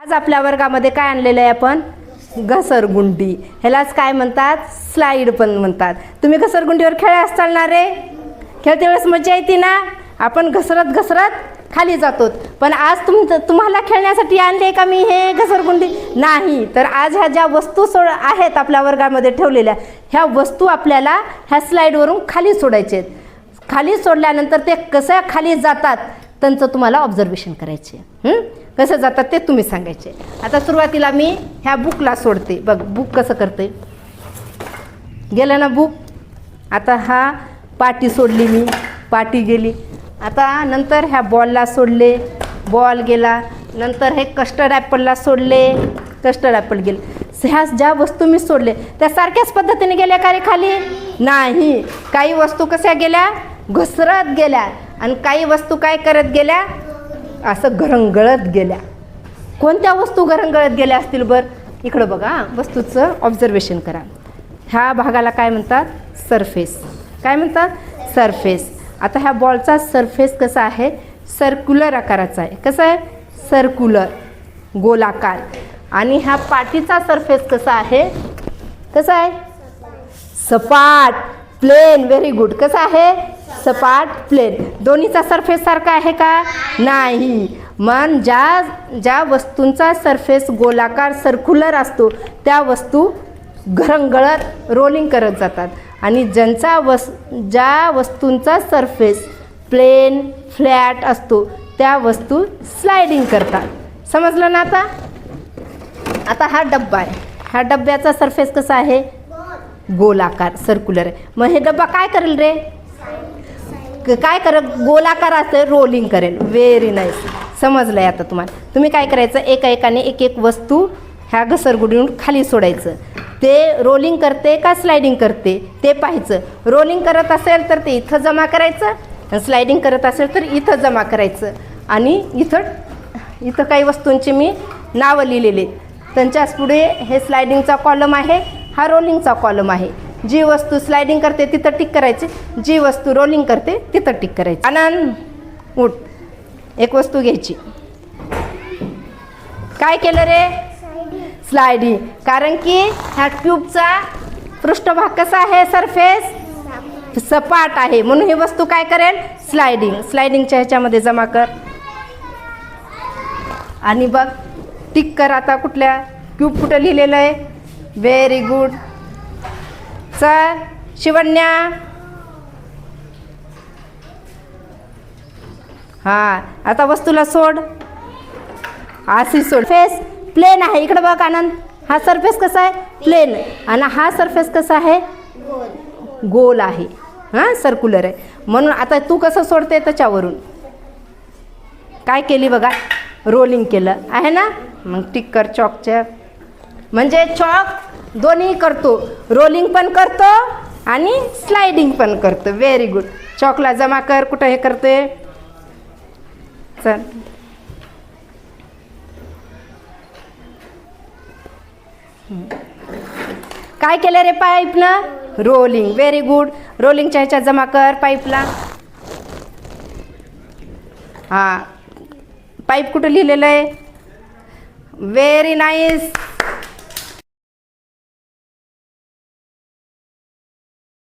आज आपल्या वर्गामध्ये काय आणलेलं आहे आपण? घसरगुंडी. ह्यालाच काय म्हणतात? स्लाईड पण म्हणतात. तुम्ही घसरगुंडीवर खेळ असताल ना रे खेळते वेळेस मजा येते ना? आपण घसरत घसरत खाली जातो पण आज तुम तुम्हाला खेळण्यासाठी आणले का मी हे घसरगुंडी? नाही. तर आज ह्या ज्या वस्तू सोड आहेत आपल्या वर्गामध्ये ठेवलेल्या ह्या वस्तू आपल्याला ह्या स्लाईडवरून खाली सोडायचे आहेत. खाली सोडल्यानंतर ते कसं खाली जातात? त्यांचं तुम्हाला ऑब्झर्वेशन करायचे कसं जातात ते तुम्ही सांगायचे. आता सुरुवातीला मी ह्या बुकला सोडते. बघ बुक कसं करते? गेलं ना बुक आता हा पाटी सोडली मी. पाटी गेली. आता नंतर ह्या बॉलला सोडले. बॉल गेला. नंतर हे कस्टर्ड ॲपलला सोडले. कस्टर्ड ॲपल गेले. ह्या ज्या वस्तू मी सोडले त्या सारख्याच पद्धतीने गेल्या का रे खाली? नाही. काही वस्तू कशा गेल्या? घसरत गेल्या. आणि काही वस्तू काय करत गेल्या? असं घरंगळत गेल्या. कोणत्या वस्तू घरंगळत गेल्या असतील बरं? इकडं बघा वस्तूचं ऑब्झर्वेशन करा. ह्या भागाला काय म्हणतात? सरफेस काय म्हणतात? सरफेस आता ह्या बॉलचा सरफेस कसा आहे? सर्क्युलर आकाराचा आहे. कसा आहे? सर्क्युलर गोलाकार. आणि ह्या पाटीचा सरफेस कसा आहे? कसा आहे? सपाट. प्लेन व्हेरी गुड कसं आहे? सपाट प्लेन दोन्हीचा सरफेस सारखा आहे का? नाही. मन ज्या ज्या वस्तूंचा सरफेस गोलाकार सर्क्युलर असतो त्या वस्तू घरंगळत रोलिंग करत जातात. आणि ज्यांचा वस ज्या वस्तूंचा सरफेस प्लेन फ्लॅट असतो त्या वस्तू स्लायडिंग करतात. समजलं ना आता? आता हा डब्बा आहे. हा डब्याचा सरफेस कसा आहे? गोलाकार सर्क्युलर आहे. मग हे डब्बा काय करेल रे? काय करेल गोलाकार असं रोलिंग करेल व्हेरी नाईस समजलं आहे आता तुम्हाला. तुम्ही काय करायचं एका एकाने एक एक वस्तू ह्या घसरगुडीहून खाली सोडायचं. ते रोलिंग करते का स्लायडिंग करते ते पाहायचं. रोलिंग करत असेल तर ते इथं जमा करायचं आणि स्लायडिंग करत असेल तर इथं जमा करायचं. आणि इथं इथं काही वस्तूंची मी नावं लिहिलेली त्यांच्याच पुढे हे स्लायडिंगचा कॉलम आहे हा रोलिंगचा कॉलम आहे. जी वस्तू स्लायडिंग करते तिथं टिक करायची. जी वस्तू रोलिंग करते तिथं टिक करायची. आनंद उठ. एक वस्तू घ्यायची. काय केलं रे? स्लायडिंग कारण की ह्या ट्यूबचा पृष्ठभाग कसा आहे सरफेस सपाट आहे. म्हणून ही वस्तू काय करेल? स्लायडिंग स्लायडिंगच्या ह्याच्यामध्ये जमा कर. आणि बघ टिक कर आता कुठल्या? क्यूब कुठं लिहिलेलं आहे? व्हेरी गुड चल शिवण्या. हां आता वस्तूला सोड. अशी सोड. फेस प्लेन आहे. इकडं बघ आनंद. हा सरफेस कसा आहे? प्लेन आणि हा सरफेस कसा आहे? गोल आहे. हां सर्क्युलर आहे. म्हणून आता तू कसं सोडते त्याच्यावरून? काय केली बघा? रोलिंग केलं. आहे ना? मग टिक्कर चॉकच्या म्हणजे चॉक दोन्ही करतो. रोलिंग पण करतो आणि स्लायडिंग पण करतो. व्हेरी गुड चॉकला जमा कर कुठं हे करते चल. काय केलं रे पाईपनं? रोलिंग व्हेरी गुड रोलिंगच्या ह्याच्यात जमा कर पाईपला. हां. पाईप कुठं लिहिलेलं आहे? Very nice